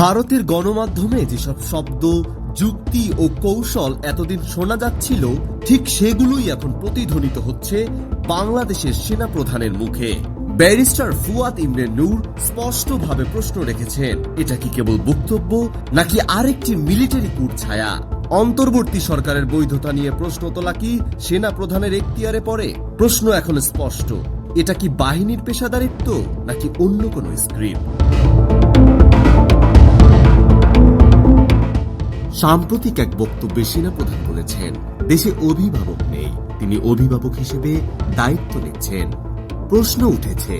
ভারতের গণমাধ্যমে যেসব শব্দ, যুক্তি ও কৌশল এতদিন শোনা যাচ্ছিল, ঠিক সেগুলোই এখন প্রতিধ্বনিত হচ্ছে বাংলাদেশের সেনা প্রধানের মুখে। ব্যারিস্টার ফুয়াদ ইমরে নূর স্পষ্টভাবে প্রশ্ন রেখেছেন, এটা কি কেবল বক্তব্য, নাকি আরেকটি মিলিটারি কুট ছায়া? অন্তর্বর্তী সরকারের বৈধতা নিয়ে প্রশ্ন তোলা কি সেনা প্রধানের এখতিয়ারে পড়ে? প্রশ্ন এখন স্পষ্ট, এটা কি বাহিনীর পেশাদারিত্ব, নাকি অন্য কোনো স্ক্রিপ্ট? সাম্প্রতিক এক বক্তব্যে সেনাপ্রধান বলেছেন, দেশে অভিভাবক নেই, তিনি অভিভাবক হিসেবে দায়িত্ব নিচ্ছেন। প্রশ্ন উঠেছে,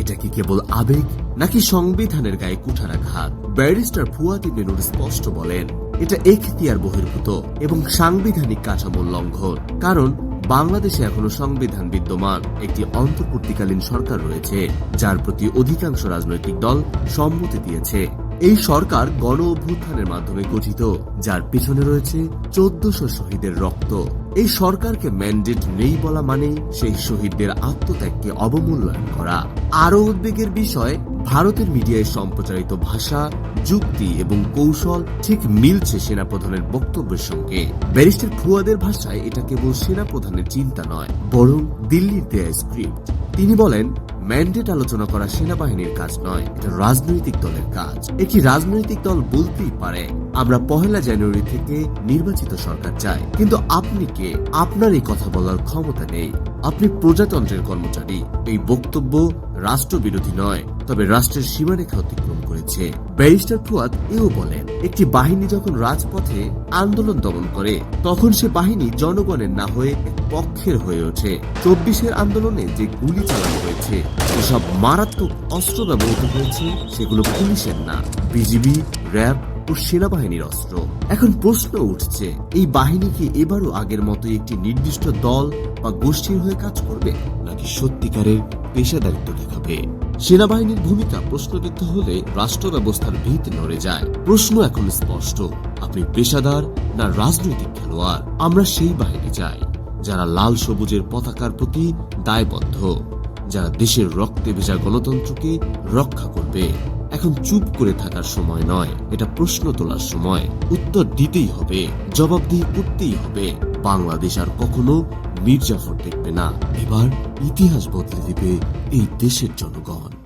এটা কি কেবল আবেগ, নাকি সংবিধানের গায়ে কুঠারাঘাত? ব্যারিস্টার ফুয়াতি মেনুর স্পষ্ট বলেন, এটা এখতিয়ার বহির্ভূত এবং সাংবিধানিক কাঠামোর লঙ্ঘন, কারণ বাংলাদেশে এখনও সংবিধান বিদ্যমান একটি অন্তর্বর্তীকালীন সরকার রয়েছে, যার প্রতি অধিকাংশ রাজনৈতিক দল সম্মতি দিয়েছে। এই সরকার গণ অভ্যুত্থানের মাধ্যমে গঠিত, যার পিছনে রয়েছে চোদ্দশো শহীদের রক্ত। এই সরকারকে ম্যান্ডেট নেই বলা মানে সেই শহীদদের আত্মত্যাগকে অবমূল্যায়ন করা। আরও উদ্বেগের বিষয়, ভারতের মিডিয়ায় সম্প্রচারিত ভাষা, যুক্তি এবং কৌশল ঠিক মিলছে সেনাপ্রধানের বক্তব্যের সঙ্গে। ব্যারিস্টার ফুয়াদের ভাষায় এটা কেবল সেনাপ্রধানের চিন্তা নয়, বরং দিল্লির দেয়া স্ক্রিপ্ট। তিনি বলেন ম্যান্ডেট আলোচনা করা সেনাবাহিনীর কাজ নয়, এটা রাজনৈতিক দলের কাজ। একটি রাজনৈতিক দল বলতেই পারে, আমরা পহেলা জানুয়ারি থেকে নির্বাচিত সরকার চাই। কিন্তু আপনি কে? আপনার এই কথা বলার ক্ষমতা নেই। আপনি প্রজাতন্ত্রের কর্মচারী। এই বক্তব্য রাষ্ট্রবিরোধী নয়, তবে রাষ্ট্রের সীমারেখা অতিক্রম করেছে। ব্যারিস্টার ফুয়াদ এও বলেন, একটি বাহিনী যখন রাজপথে আন্দোলন দমন করে, তখন সে বাহিনী জনগণের না হয়ে পক্ষের হয়ে ওঠে। চব্বিশের আন্দোলনে যে গুলি চালানো হয়েছে যেসব মারাত্মক অস্ত্র ব্যবহৃত হয়েছে, সেগুলো পুলিশের না। বিজিবি, র্যাব ও সেনাবাহিনীর অস্ত্র। এখন প্রশ্ন উঠছে, এই বাহিনী কি এবারও আগের মতোই একটি নির্দিষ্ট দল বা গোষ্ঠীর হয়ে কাজ করবে, নাকি সত্যিকারের পেশাদারিত্ব দেখাবে? সেনাবাহিনীর ভূমিকা প্রশ্নবিদ্ধ হলে রাষ্ট্র ব্যবস্থার ভিত নড়ে যায়। প্রশ্ন এখন স্পষ্ট, আপনি পেশাদার না রাজনৈতিক খেলোয়াড়? আমরা সেই বাহিনী চাই, যারা লাল সবুজের পতাকার প্রতি দায়বদ্ধ, যারা দেশের রক্তে ভেজা গণতন্ত্রকে রক্ষা করবে। এখন চুপ করে থাকার সময় নয়। এটা প্রশ্ন তোলার সময়। উত্তর দিতেই হবে, জবাবদিহি করতেই হবে। বাংলাদেশ আর কখনো মির্জাফর দেখবে না। এবার ইতিহাস বদলে দিবে এই দেশের জনগণ।